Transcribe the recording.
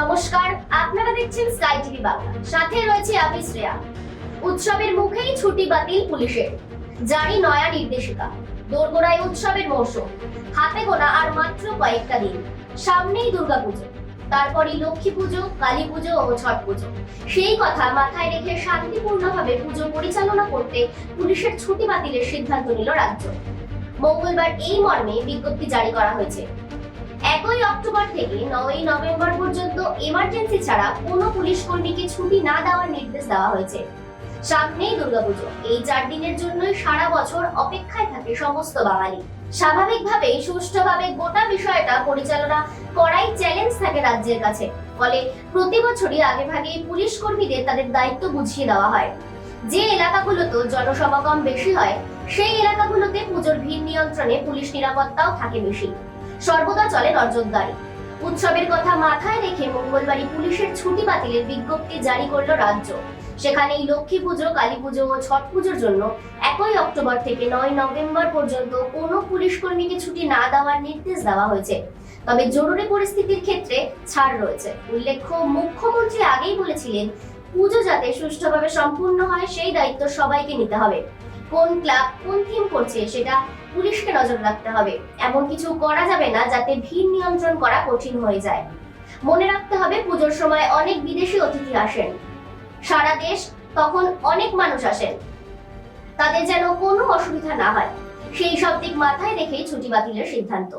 নমস্কার, আপনারা দেখছেন স্কাই টিভি বাংলা। সাথে রয়েছে আমি শ্রেয়া। উৎসবের মুখেই ছুটি বাতিল পুলিশের। জারি নয়া নির্দেশিকা। দোরগোড়ায় উৎসবের মৌসুম হাতে গোনা আর মাত্র কয়েকটা দিন। সামনেই দুর্গাপুজো। তারপরই লক্ষ্মী পুজো, কালী পুজো ও ছট পুজো। সেই কথা মাথায় রেখে শান্তিপূর্ণভাবে পুজো পরিচালনা করতে পুলিশের ছুটি বাতিলের সিদ্ধান্ত নিল রাজ্য। মঙ্গলবার এই মর্মে বিজ্ঞপ্তি জারি করা হয়েছে। একই অক্টোবর থেকে নয়ই নভেম্বর এমার্জেন্সি ছাড়া কোনো পুলিশ কর্মীকে ছুটি না দেওয়ার নির্দেশ দেওয়া হয়েছে। সামনেই দুর্গাপুজো। এই চার দিনের জন্যই সারা বছর অপেক্ষায় থাকে সমস্ত বাঙালি। স্বাভাবিকভাবেই সুষ্ঠুভাবে গোটা বিষয়টা পরিচালনা করাই চ্যালেঞ্জ থাকে রাজ্যের কাছে। ফলে প্রতি বছরই আগেভাগেই পুলিশ কর্মীদের তাদের দায়িত্ব বুঝিয়ে দেওয়া হয়। যে এলাকাগুলোতে জনসমাগম বেশি হয়, সেই এলাকাগুলোতে পুজোর ভিড় নিয়ন্ত্রণে পুলিশ নিরাপত্তাও থাকে বেশি। সর্বদা চলে নজরদারি। উৎসবের কথা মাথায় রেখে মঙ্গলবারই পুলিশের ছুটি বাতিলের বিজ্ঞপ্তি জারি করল রাজ্য। সেখানেই লক্ষ্মী পুজো, কালী পুজো ও ছট পুজোর জন্য একই অক্টোবর থেকে নয় নভেম্বর পর্যন্ত কোনো পুলিশ কর্মীকে ছুটি না দেওয়ার নির্দেশ দেওয়া হয়েছে। তবে জরুরি পরিস্থিতির ক্ষেত্রে ছাড় রয়েছে। উল্লেখ্য, মুখ্যমন্ত্রী আগেই বলেছিলেন, পুজো যাতে সুষ্ঠুভাবে সম্পূর্ণ হয়, সেই দায়িত্ব সবাইকে নিতে হবে। কোন ক্লাব কোন থিম করছে সেটা পুলিশকে নজর রাখতে হবে। এমন কিছু করা যাবে না যাতে ভিড় নিয়ন্ত্রণ করা কঠিন হয়ে যায়। মনে রাখতে হবে পুজোর সময় অনেক বিদেশি অতিথি আসেন। সারা দেশ তখন অনেক মানুষ আসেন। তাদের যেন কোনো অসুবিধা না হয়। সেই সব দিক মাথায় রেখেই ছুটি বাতিলের সিদ্ধান্ত।